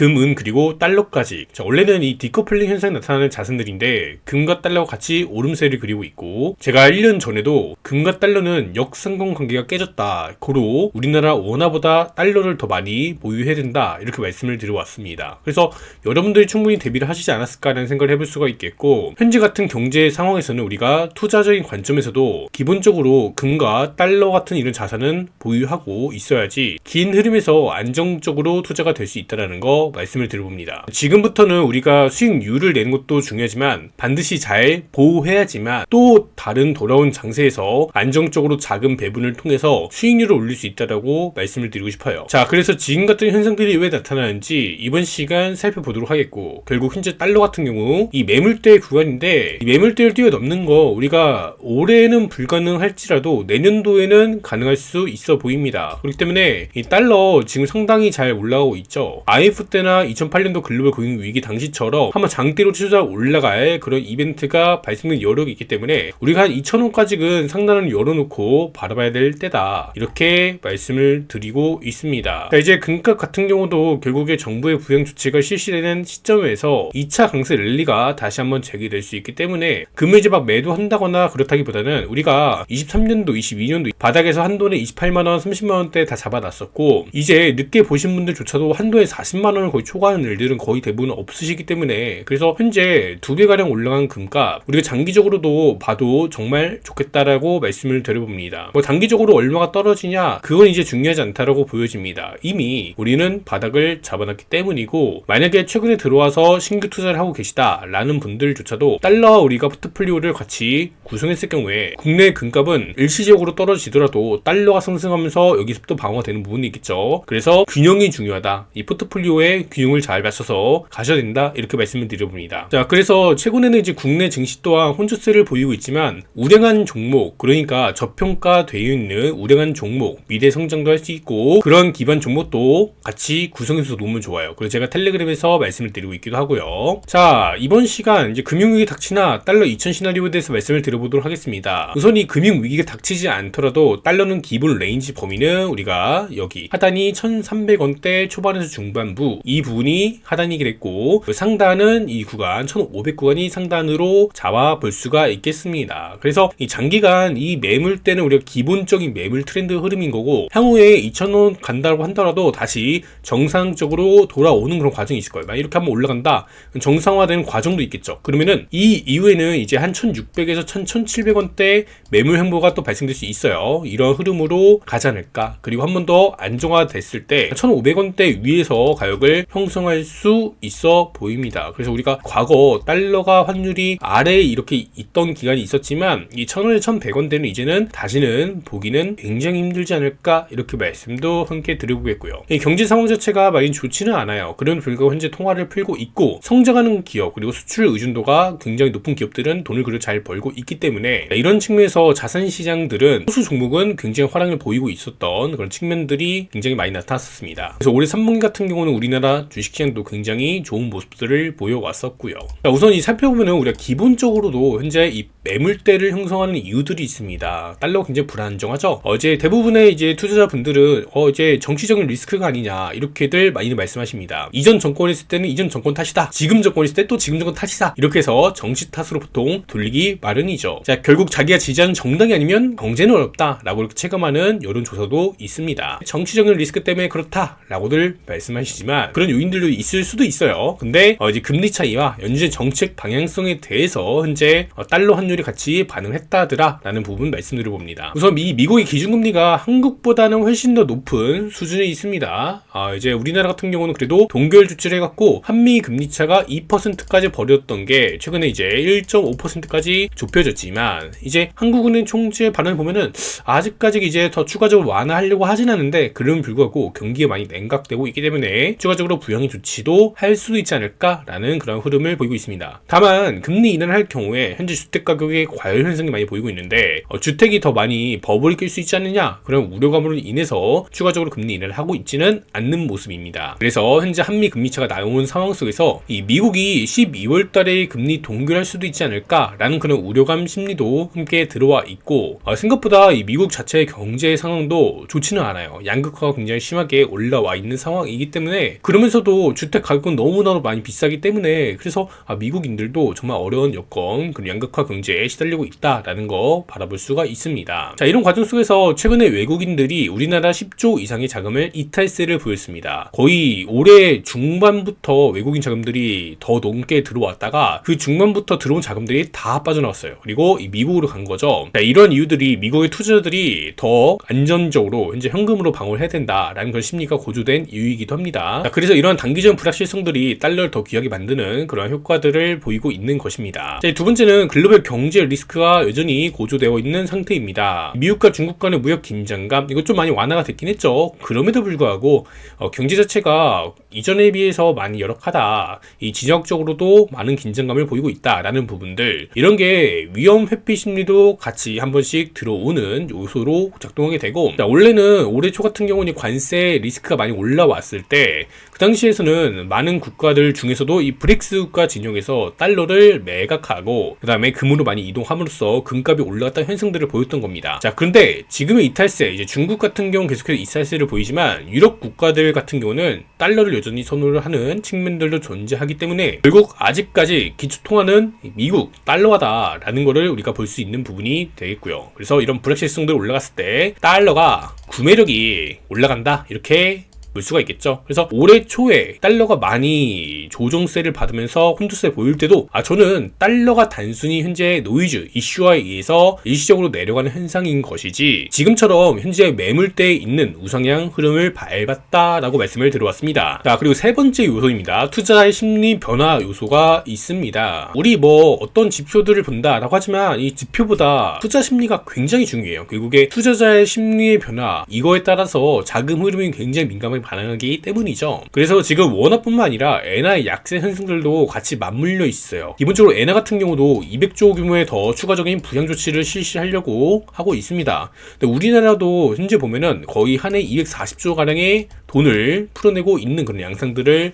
금, 은 그리고 달러까지. 자, 원래는 이 디커플링 현상이 나타나는 자산들인데 금과 달러가 같이 오름세를 그리고 있고 제가 1년 전에도 금과 달러는 역상관 관계가 깨졌다. 고로 우리나라 원화보다 달러를 더 많이 보유해야 된다. 이렇게 말씀을 드려왔습니다. 그래서 여러분들이 충분히 대비를 하시지 않았을까라는 생각을 해볼 수가 있겠고 현재 같은 경제 상황에서는 우리가 투자적인 관점에서도 기본적으로 금과 달러 같은 이런 자산은 보유하고 있어야지 긴 흐름에서 안정적으로 투자가 될 수 있다는 거 말씀을 드려봅니다. 지금부터는 우리가 수익률을 내는 것도 중요하지만 반드시 잘 보호해야지만 또 다른 돌아온 장세에서 안정적으로 자금 배분을 통해서 수익률을 올릴 수 있다라고 말씀을 드리고 싶어요. 자, 그래서 지금 같은 현상들이 왜 나타나는지 이번 시간 살펴보도록 하겠고 결국 현재 달러 같은 경우 이 매물대 구간인데 이 매물대를 뛰어넘는 거 우리가 올해는 불가능할지라도 내년도에는 가능할 수 있어 보입니다. 그렇기 때문에 이 달러 지금 상당히 잘 올라가고 있죠. IF 때나 2008년도 글로벌 금융 위기 당시처럼 한번 장대로 투자 올라갈 그런 이벤트가 발생된 여력이 있기 때문에 우리가 한 2,000원까지는 상단을 열어놓고 바라봐야 될 때다. 이렇게 말씀을 드리고 있습니다. 자, 이제 금값 같은 경우도 결국에 정부의 부양 조치가 실시되는 시점에서 2차 강세 랠리가 다시 한번 재개될 수 있기 때문에 금을 이제 막 매도한다거나 그렇다기보다는 우리가 23년도, 22년도 바닥에서 한돈에 28만 원, 30만 원대 다 잡아놨었고 이제 늦게 보신 분들조차도 한돈에 40만 원을 거의 초과하는 일들은 거의 대부분 없으시기 때문에 그래서 현재 두 배가량 올라간 금값 우리가 장기적으로도 봐도 정말 좋겠다라고 말씀을 드려봅니다. 뭐 단기적으로 얼마가 떨어지냐 그건 이제 중요하지 않다라고 보여집니다. 이미 우리는 바닥을 잡아놨기 때문이고 만약에 최근에 들어와서 신규 투자를 하고 계시다라는 분들조차도 달러와 우리가 포트폴리오를 같이 구성했을 경우에 국내 금값은 일시적으로 떨어지더라도 달러가 상승하면서 여기서부터 방어가 되는 부분이 있겠죠. 그래서 균형이 중요하다. 이 포트폴리오의 균형을 잘 맞춰서 가셔야 된다. 이렇게 말씀을 드려봅니다. 자, 그래서 최근에는 이제 국내 증시 또한 혼조세를 보이고 있지만 우량한 종목, 그러니까 저평가되어 있는 우량한 종목, 미래 성장도 할 수 있고 그런 기반 종목도 같이 구성해서 놓으면 좋아요. 그래서 제가 텔레그램에서 말씀을 드리고 있기도 하고요. 자, 이번 시간 이제 금융위기 닥치나 달러 2000 시나리오에 대해서 말씀을 드려보도록 하겠습니다. 우선 이 금융위기가 닥치지 않더라도 달러는 기본 레인지 범위는 우리가 여기 하단이 1300원대 초반에서 중반부 이 부분이 하단이긴 했고 그 상단은 이 구간 1500 구간이 상단으로 잡아볼 수가 있겠습니다. 그래서 이 장기간 이 매물대는 우리가 기본적인 매물 트렌드 흐름인 거고 향후에 2000원 간다고 한더라도 다시 정상적으로 돌아오는 그런 과정이 있을 거예요. 이렇게 한번 올라간다. 정상화되는 과정도 있겠죠. 그러면은 이 이후에는 이제 한 1600에서 1700원대 매물 행보가 또 발생될 수 있어요. 이런 흐름으로 가지 않을까. 그리고 한 번 더 안정화됐을 때 1500원대 위에서 가격을 형성할 수 있어 보입니다. 그래서 우리가 과거 달러가 환율이 아래에 이렇게 있던 기간이 있었지만 이 1000원에 1100원대는 이제는 다시는 보기는 굉장히 힘들지 않을까 이렇게 말씀도 함께 드려보겠고요. 경제 상황 자체가 많이 좋지는 않아요. 그런 불구하고 현재 통화를 풀고 있고 성장하는 기업 그리고 수출 의존도가 굉장히 높은 기업들은 돈을 그래도 잘 벌고 있기 때문에 이런 측면에서 자산 시장들은 소수 종목은 굉장히 화랑을 보이고 있었던 그런 측면들이 굉장히 많이 나타났었습니다. 그래서 올해 3분기 같은 경우는 우리나라 주식시장도 굉장히 좋은 모습들을 보여왔었고요. 우선 이 살펴보면 우리가 기본적으로도 현재 이 매물대를 형성하는 이유들이 있습니다. 달러가 굉장히 불안정하죠. 어제 대부분의 이제 투자자분들은 어 이제 정치적인 리스크가 아니냐 이렇게들 많이 말씀하십니다. 이전 정권 있을 때는 이전 정권 탓이다. 지금 정권 있을 때 또 지금 정권 탓이다. 이렇게 해서 정치 탓으로 보통 돌리기 마련이죠. 자 결국 자기가 지지하는 정당이 아니면 경제는 어렵다라고 이렇게 체감하는 여론조사도 있습니다. 정치적인 리스크 때문에 그렇다라고들 말씀하시지만 그런 요인들도 있을 수도 있어요. 근데 어 이제 금리 차이와 연준의 정책 방향성에 대해서 현재 어 달러 환율이 같이 반응했다더라라는 부분 말씀드려 봅니다. 우선 미 미국의 기준금리가 한국보다는 훨씬 더 높은 수준에 있습니다. 아 이제 우리나라 같은 경우는 그래도 동결 조치를 해갖고 한미 금리 차가 2%까지 버렸던 게 최근에 이제 1.5%까지 좁혀졌지만 이제 한국은행 총재 발언을 보면은 아직까지 이제 더 추가적으로 완화하려고 하진 않는데 그런 불구하고 경기에 많이 냉각되고 있기 때문에 추가적으로 부양의 조치도 할 수도 있지 않을까라는 그런 흐름을 보이고 있습니다. 다만 금리 인하를 할 경우에 현재 주택 가격의 과열 현상이 많이 보이고 있는데 어, 주택이 더 많이 버블이 낄 수 있지 않느냐 그런 우려감으로 인해서 추가적으로 금리 인하를 하고 있지는 않는 모습입니다. 그래서 현재 한미 금리 차가 나온 상황 속에서 이 미국이 12월 달에 금리 동결할 수도 있지 않을까라는 그런 우려감 심리도 함께 들어와 있고 어, 생각보다 이 미국 자체의 경제 상황도 좋지는 않아요. 양극화가 굉장히 심하게 올라와 있는 상황이기 때문에 그 그러면서도 주택 가격은 너무나도 많이 비싸기 때문에 그래서 아, 미국인들도 정말 어려운 여건 그리고 양극화 경제에 시달리고 있다라는 거 바라볼 수가 있습니다. 자 이런 과정 속에서 최근에 외국인들이 우리나라 10조 이상의 자금을 이탈세를 보였습니다. 거의 올해 중반부터 외국인 자금들이 더 넘게 들어왔다가 그 중반부터 들어온 자금들이 다 빠져나왔어요. 그리고 이 미국으로 간 거죠. 자, 이런 이유들이 미국의 투자자들이 더 안전적으로 현재 현금으로 방어를 해야 된다라는 그런 심리가 고조된 이유이기도 합니다. 자, 그래서 이러한 단기적인 불확실성들이 달러를 더 귀하게 만드는 그런 효과들을 보이고 있는 것입니다. 자, 두 번째는 글로벌 경제 리스크가 여전히 고조되어 있는 상태입니다. 미국과 중국 간의 무역 긴장감 이거 좀 많이 완화가 됐긴 했죠. 그럼에도 불구하고 어, 경제 자체가 이전에 비해서 많이 열악하다. 이 지정학적으로도 많은 긴장감을 보이고 있다라는 부분들 이런 게 위험 회피 심리도 같이 한 번씩 들어오는 요소로 작동하게 되고 자, 원래는 올해 초 같은 경우는 관세 리스크가 많이 올라왔을 때그 당시에서는 많은 국가들 중에서도 이 브릭스 국가 진영에서 달러를 매각하고 그 다음에 금으로 많이 이동함으로써 금값이 올라갔다는 현상들을 보였던 겁니다. 자 그런데 지금의 이탈세 이제 중국 같은 경우 는 계속해서 이탈세를 보이지만 유럽 국가들 같은 경우는 달러를 여전히 선호를 하는 측면들도 존재하기 때문에 결국 아직까지 기초 통화는 미국 달러화다라는 거를 우리가 볼 수 있는 부분이 되겠고요. 그래서 이런 불확실성들 올라갔을 때 달러가 구매력이 올라간다 이렇게 볼 수가 있겠죠. 그래서 올해 초에 달러가 많이 조정세를 받으면서 혼두세 보일 때도 아 저는 달러가 단순히 현재 노이즈 이슈화에 의해서 일시적으로 내려가는 현상인 것이지 지금처럼 현재 매물대에 있는 우상향 흐름을 밟았다라고 말씀을 드려왔습니다. 자 그리고 세 번째 요소입니다. 투자의 심리 변화 요소가 있습니다. 우리 뭐 어떤 지표들을 본다라고 하지만 이 지표보다 투자 심리가 굉장히 중요해요. 결국에 투자자의 심리의 변화 이거에 따라서 자금 흐름이 굉장히 민감하게 반응하기 때문이죠. 그래서 지금 원화뿐만 아니라 엔화의 약세 현상들도 같이 맞물려 있어요. 기본적으로 엔화 같은 경우도 200조 규모의 더 추가적인 부양 조치를 실시하려고 하고 있습니다. 근데 우리나라도 현재 보면은 거의 한 해 240조 가량의 돈을 풀어내고 있는 그런 양상들을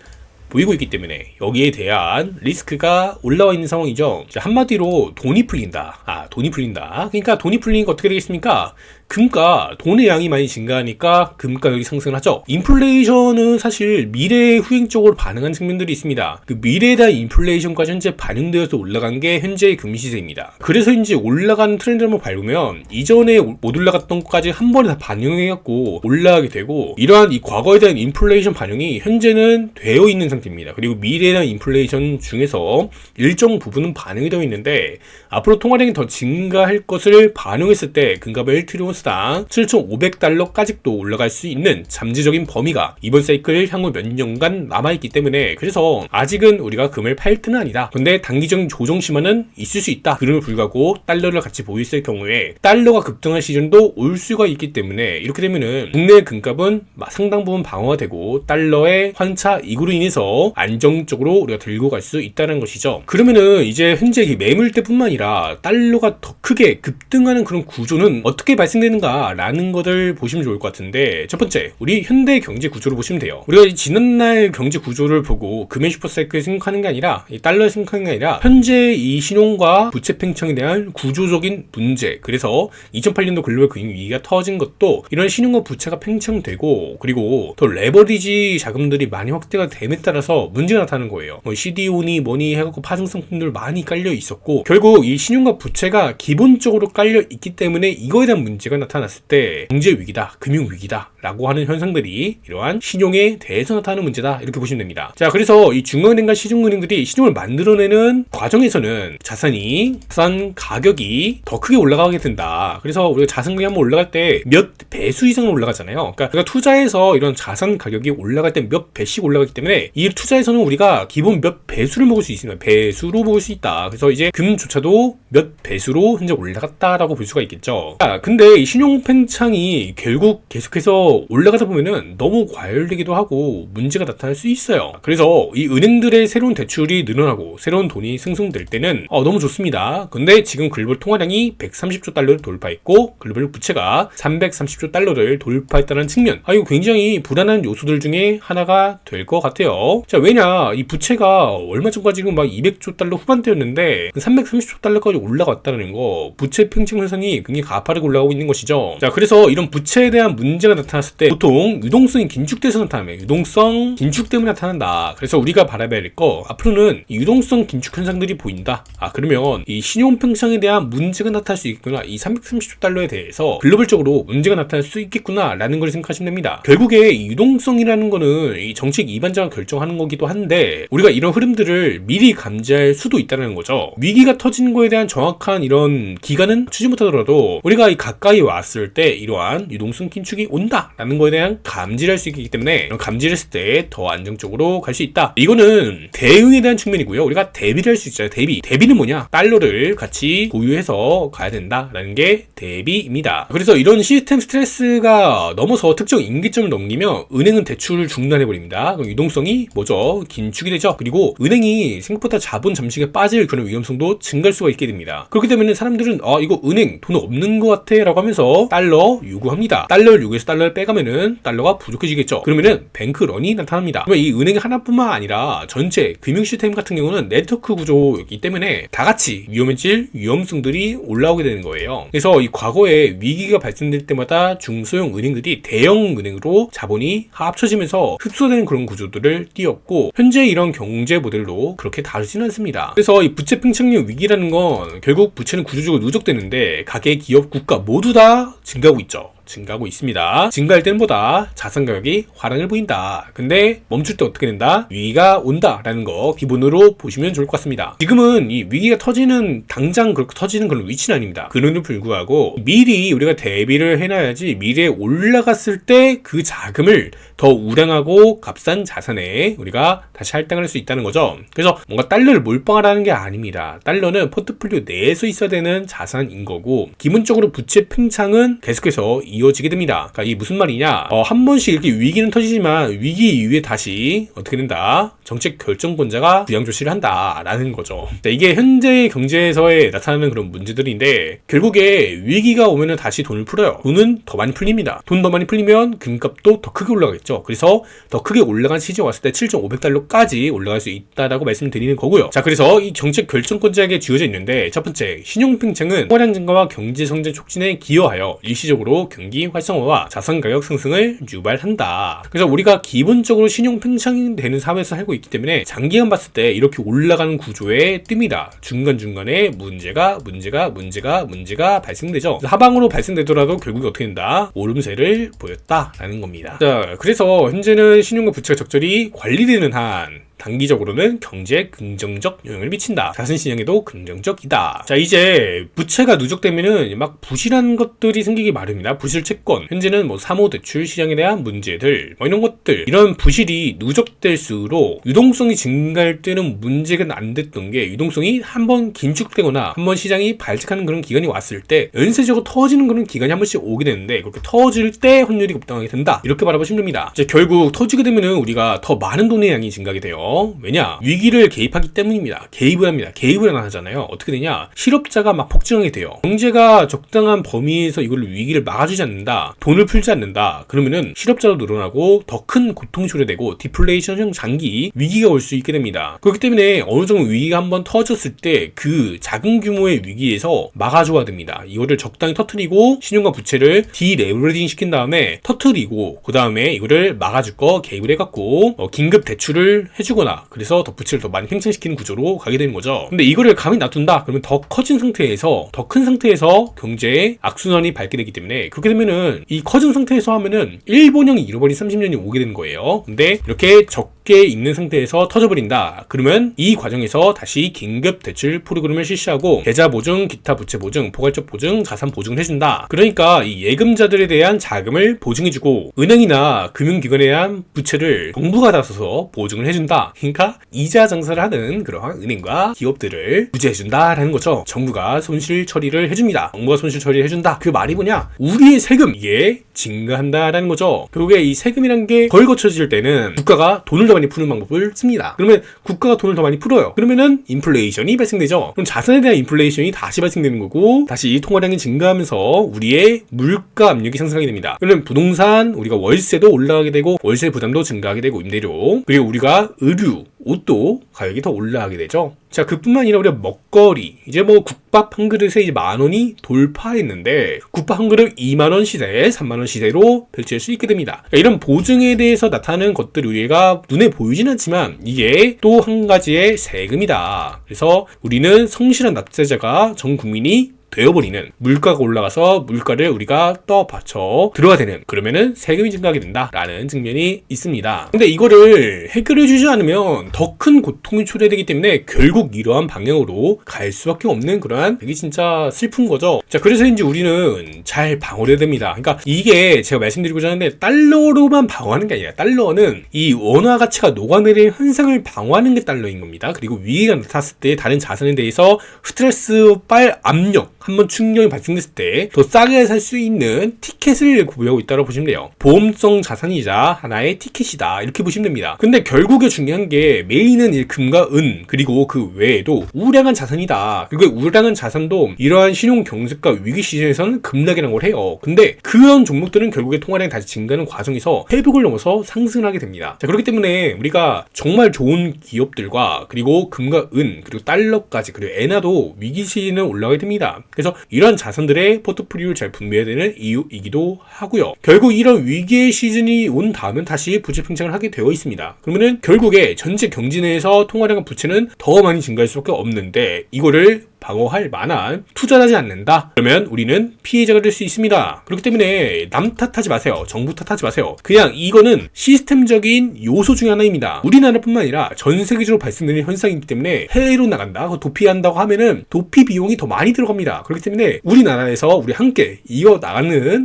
보이고 있기 때문에 여기에 대한 리스크가 올라와 있는 상황이죠. 한마디로 돈이 풀린다. 아, 돈이 풀린다. 그러니까 돈이 풀리니까 어떻게 되겠습니까? 금가 돈의 양이 많이 증가하니까 금 가격이 상승을 하죠. 인플레이션은 사실 미래에 후행적으로 반응한 측면들이 있습니다. 그 미래에 대한 인플레이션까지 현재 반영되어서 올라간 게 현재의 금리 시세입니다. 그래서인지 올라가는 트렌드를 한번 밟으면 이전에 못 올라갔던 것까지 한 번에 다 반영해갖고 올라가게 되고 이러한 이 과거에 대한 인플레이션 반영이 현재는 되어 있는 상태입니다. 그리고 미래에 대한 인플레이션 중에서 일정 부분은 반영이 되어 있는데 앞으로 통화량이 더 증가할 것을 반영했을 때 금값을 1트리온 오스당 7,500달러까지도 올라갈 수 있는 잠재적인 범위가 이번 사이클 향후 몇 년간 남아있기 때문에 그래서 아직은 우리가 금을 팔 때는 아니다. 근데 단기적인 조정 심화는 있을 수 있다. 그럼을 불구하고 달러를 같이 보였을 경우에 달러가 급등할 시즌도 올 수가 있기 때문에 이렇게 되면은 국내 금값은 상당 부분 방어되고 달러의 환차 이구로 인해서 안정적으로 우리가 들고 갈 수 있다는 것이죠. 그러면은 이제 현재 매물대뿐만 아니라 달러가 더 크게 급등하는 그런 구조는 어떻게 발생되 되는가라는 것을 보시면 좋을 것 같은데 첫 번째 우리 현대 경제 구조를 보시면 돼요. 우리가 지난날 경제 구조를 보고 금의 슈퍼사이클을 생각하는 게 아니라 달러를 생각하는 게 아니라 현재 이 신용과 부채 팽창에 대한 구조적인 문제 그래서 2008년도 글로벌 금융 위기가 터진 것도 이런 신용과 부채가 팽창되고 그리고 더 레버리지 자금들이 많이 확대가 됨에 따라서 문제가 나타나는 거예요. 뭐 CDO니 뭐니 해갖고 파생 상품들 많이 깔려 있었고 결국 이 신용과 부채가 기본적으로 깔려 있기 때문에 이거에 대한 문제가 문제가 나타났을 때 경제 위기다, 금융 위기다 라고 하는 현상들이 이러한 신용에 대해서 나타나는 문제다 이렇게 보시면 됩니다. 자 그래서 이 중앙은행과 시중은행들이 신용을 만들어내는 과정에서는 자산이 자산 가격이 더 크게 올라가게 된다. 그래서 우리가 자산가격이 한번 올라갈 때 몇 배수 이상 올라가잖아요. 그러니까 투자해서 이런 자산 가격이 올라갈 때 몇 배씩 올라가기 때문에 이 투자에서는 우리가 기본 몇 배수를 먹을 수 있습니다. 배수로 먹을 수 있다. 그래서 이제 금조차도 몇 배수로 현재 올라갔다라고 볼 수가 있겠죠. 자, 근데 이 신용 팽창이 결국 계속해서 올라가다 보면은 너무 과열되기도 하고 문제가 나타날 수 있어요. 그래서 이 은행들의 새로운 대출이 늘어나고 새로운 돈이 승승될 때는 어, 너무 좋습니다. 근데 지금 글로벌 통화량이 130조 달러를 돌파했고 글로벌 부채가 330조 달러를 돌파했다는 측면. 아 이거 굉장히 불안한 요소들 중에 하나가 될 것 같아요. 자 왜냐 이 부채가 얼마 전까지는 막 200조 달러 후반대였는데 330조 달러까지 올라갔다는 거 부채 팽창 현상이 굉장히 가파르게 올라가고 있는 것이 것이죠. 자, 그래서 이런 부채에 대한 문제가 나타났을 때 보통 유동성이 긴축돼서 나타나면 유동성 긴축 때문에 나타난다. 그래서 우리가 바라봐야 될 거 앞으로는 이 유동성 긴축 현상들이 보인다. 아, 그러면 이 신용 평상에 대한 문제가 나타날 수 있구나. 이 330달러에 대해서 글로벌적으로 문제가 나타날 수 있겠구나라는 걸 생각하시면 됩니다. 결국에 이 유동성이라는 거는 이 정책 이반자가 결정하는 거기도 한데 우리가 이런 흐름들을 미리 감지할 수도 있다는 거죠. 위기가 터진 거에 대한 정확한 이런 기간은 추지 못하더라도 우리가 이 가까이 왔을 때 이러한 유동성 긴축이 온다라는 거에 대한 감지를 할 수 있기 때문에 감지를 했을 때 더 안정적으로 갈 수 있다. 이거는 대응에 대한 측면이고요. 우리가 대비를 할 수 있잖아요. 대비. 대비는 뭐냐? 달러를 같이 보유해서 가야 된다라는 게 대비입니다. 그래서 이런 시스템 스트레스가 넘어서 특정 임기점을 넘기면 은행은 대출을 중단해 버립니다. 그럼 유동성이 뭐죠? 긴축이 되죠. 그리고 은행이 생각보다 자본 잠식에 빠질 그런 위험성도 증가할 수가 있게 됩니다. 그렇기 때문에 사람들은 아 이거 은행 돈 없는 것 같아라고 하면서 달러 요구합니다. 달러를 요구해서 달러를 빼가면은 달러가 부족해지겠죠. 그러면은 뱅크런이 나타납니다. 그러면 이 은행 하나뿐만 아니라 전체 금융 시스템 같은 경우는 네트워크 구조이기 때문에 다 같이 위험해질 위험성들이 올라오게 되는 거예요. 그래서 이 과거에 위기가 발생될 때마다 중소형 은행들이 대형 은행으로 자본이 합쳐지면서 흡수되는 그런 구조들을 띄었고 현재 이런 경제 모델도 그렇게 다르지는 않습니다. 그래서 이 부채 팽창력 위기라는 건 결국 부채는 구조적으로 누적되는데 가계, 기업, 국가 모두 다 증가하고 있죠. 증가하고 있습니다. 증가할 때보다 자산 가격이 화랑을 보인다. 근데 멈출 때 어떻게 된다? 위기가 온다라는 거 기본으로 보시면 좋을 것 같습니다. 지금은 이 위기가 터지는 당장 그렇게 터지는 그런 위치는 아닙니다. 그럼에도 불구하고 미리 우리가 대비를 해놔야지 미래에 올라갔을 때 그 자금을 더 우량하고 값싼 자산에 우리가 다시 할당할 수 있다는 거죠. 그래서 뭔가 달러를 몰빵하라는 게 아닙니다. 달러는 포트폴리오 내에서 있어야 되는 자산인 거고 기본적으로 부채 팽창은 계속해서 이어지게 됩니다. 그러니까 이게 무슨 말이냐? 어, 한 번씩 이렇게 위기는 터지지만 위기 이후에 다시 어떻게 된다? 정책 결정권자가 부양 조치를 한다라는 거죠. 자, 이게 현재 경제에서의 나타나는 그런 문제들인데 결국에 위기가 오면은 다시 돈을 풀어요. 돈은 더 많이 풀립니다. 돈 더 많이 풀리면 금값도 더 크게 올라가겠죠. 그래서 더 크게 올라간 시즌 왔을 때 7,500달러까지 올라갈 수 있다라고 말씀드리는 거고요. 자, 그래서 이 정책 결정권자에게 주어져 있는데 첫 번째 신용 팽창은 소량 증가와 경제 성장 촉진에 기여하여 일시적으로 경기 활성화와 자산 가격 상승을 유발한다. 그래서 우리가 기본적으로 신용 팽창이 되는 사회에서 살고 있기 때문에 장기간 봤을 때 이렇게 올라가는 구조에 뜹니다. 중간중간에 문제가 문제가 문제가 문제가 발생되죠. 하방으로 발생되더라도 결국에 어떻게 된다? 오름세를 보였다라는 겁니다. 자, 그래서 현재는 신용과 부채가 적절히 관리되는 한 단기적으로는 경제에 긍정적 영향을 미친다. 자산시장에도 긍정적이다. 자, 이제 부채가 누적되면은 막 부실한 것들이 생기기 마련입니다. 부실 채권. 현재는 뭐 사모 대출 시장에 대한 문제들, 뭐 이런 것들. 이런 부실이 누적될수록 유동성이 증가할 때는 문제가 안 됐던 게 유동성이 한 번 긴축되거나 한 번 시장이 발칙하는 그런 기간이 왔을 때 연쇄적으로 터지는 그런 기간이 한 번씩 오게 되는데 그렇게 터질 때 확률이 급등하게 된다. 이렇게 바라보시면 됩니다. 이제 결국 터지게 되면은 우리가 더 많은 돈의 양이 증가하게 돼요. 왜냐? 위기를 개입하기 때문입니다. 개입을 합니다. 개입을 하잖아요. 어떻게 되냐? 실업자가 막 폭증하게 돼요. 경제가 적당한 범위에서 이걸 위기를 막아주지 않는다. 돈을 풀지 않는다. 그러면은 실업자도 늘어나고 더 큰 고통이 초래되고 디플레이션형 장기 위기가 올 수 있게 됩니다. 그렇기 때문에 어느 정도 위기가 한번 터졌을 때 그 작은 규모의 위기에서 막아줘야 됩니다. 이거를 적당히 터트리고 신용과 부채를 디레버리징 시킨 다음에 터트리고 그 다음에 이거를 막아줄 거 개입을 해갖고 어, 긴급 대출을 해주거나 그래서 더 부채를 더 많이 팽창시키는 구조로 가게 되는 거죠. 근데 이거를 감히 놔둔다 그러면 더 커진 상태에서 더 큰 상태에서 경제의 악순환이 밟게 되기 때문에 그렇게 되면은 이 커진 상태에서 하면은 일본형이 잃어버린 30년이 오게 되는 거예요. 근데 이렇게 적게 있는 상태에서 터져버린다. 그러면 이 과정에서 다시 긴급 대출 프로그램을 실시하고 계좌 보증, 기타 부채 보증, 포괄적 보증, 자산 보증을 해준다. 그러니까 이 예금자들에 대한 자금을 보증해주고 은행이나 금융기관에 대한 부채를 정부가 나서서 보증을 해준다. 그러니까 이자 장사를 하는 그러한 은행과 기업들을 구제해준다라는 거죠. 정부가 손실 처리를 해줍니다. 정부가 손실 처리를 해준다. 그 말이 뭐냐? 우리의 세금 이게 증가한다라는 거죠. 결국에 이 세금이란 게 덜 거쳐질 때는 국가가 돈을 더 많이 푸는 방법을 씁니다. 그러면 국가가 돈을 더 많이 풀어요. 그러면은 인플레이션이 발생되죠. 그럼 자산에 대한 인플레이션이 다시 발생되는 거고 다시 통화량이 증가하면서 우리의 물가 압력이 상승하게 됩니다. 그러면 부동산 우리가 월세도 올라가게 되고 월세 부담도 증가하게 되고 임대료 그리고 우리가 의류 옷도 가격이 더 올라가게 되죠. 자, 그뿐만 아니라 우리가 먹거리, 이제 뭐 국밥 한 그릇에 이제 만 원이 돌파했는데, 국밥 한 그릇 2만 원 시세, 3만 원 시세로 펼칠 수 있게 됩니다. 이런 보증에 대해서 나타나는 것들 우리가 눈에 보이진 않지만, 이게 또 한 가지의 세금이다. 그래서 우리는 성실한 납세자가 전 국민이 되어버리는 물가가 올라가서 물가를 우리가 떠받쳐 들어야 되는 그러면은 세금이 증가하게 된다라는 측면이 있습니다. 근데 이거를 해결해 주지 않으면 더 큰 고통이 초래되기 때문에 결국 이러한 방향으로 갈 수밖에 없는 그러한 되게 진짜 슬픈 거죠. 자 그래서인지 우리는 잘 방어해야 됩니다. 그러니까 이게 제가 말씀드리고자 하는데 달러로만 방어하는 게 아니라 달러는 이 원화 가치가 녹아내리는 현상을 방어하는 게 달러인 겁니다. 그리고 위기가 나타났을 때 다른 자산에 대해서 스트레스 빨 압력 한번 충격이 발생됐을 때 더 싸게 살 수 있는 티켓을 구비하고 있다고 보시면 돼요. 보험성 자산이자 하나의 티켓이다. 이렇게 보시면 됩니다. 근데 결국에 중요한 게 메인은 이 금과 은 그리고 그 외에도 우량한 자산이다. 그리고 우량한 자산도 이러한 신용 경색과 위기 시즌에서는 급락이라는 걸 해요. 근데 그런 종목들은 결국에 통화량이 다시 증가하는 과정에서 회복을 넘어서 상승을 하게 됩니다. 자, 그렇기 때문에 우리가 정말 좋은 기업들과 그리고 금과 은 그리고 달러까지 그리고 엔화도 위기 시즌에 올라가게 됩니다. 그래서 이런 자산들의 포트폴리오를 잘 분배해야 되는 이유이기도 하고요. 결국 이런 위기의 시즌이 온 다음은 다시 부채 팽창을 하게 되어 있습니다. 그러면은 결국에 전체 경제 내에서 통화량과 부채는 더 많이 증가할 수밖에 없는데 이거를 방어할 만한 투자를 하지 않는다. 그러면 우리는 피해자가 될 수 있습니다. 그렇기 때문에 남 탓하지 마세요. 정부 탓하지 마세요. 그냥 이거는 시스템적인 요소 중에 하나입니다. 우리나라뿐만 아니라 전 세계적으로 발생되는 현상이기 때문에 해외로 나간다. 그거 도피한다고 하면은 도피 비용이 더 많이 들어갑니다. 그렇기 때문에 우리나라에서 우리 함께 이어 나가는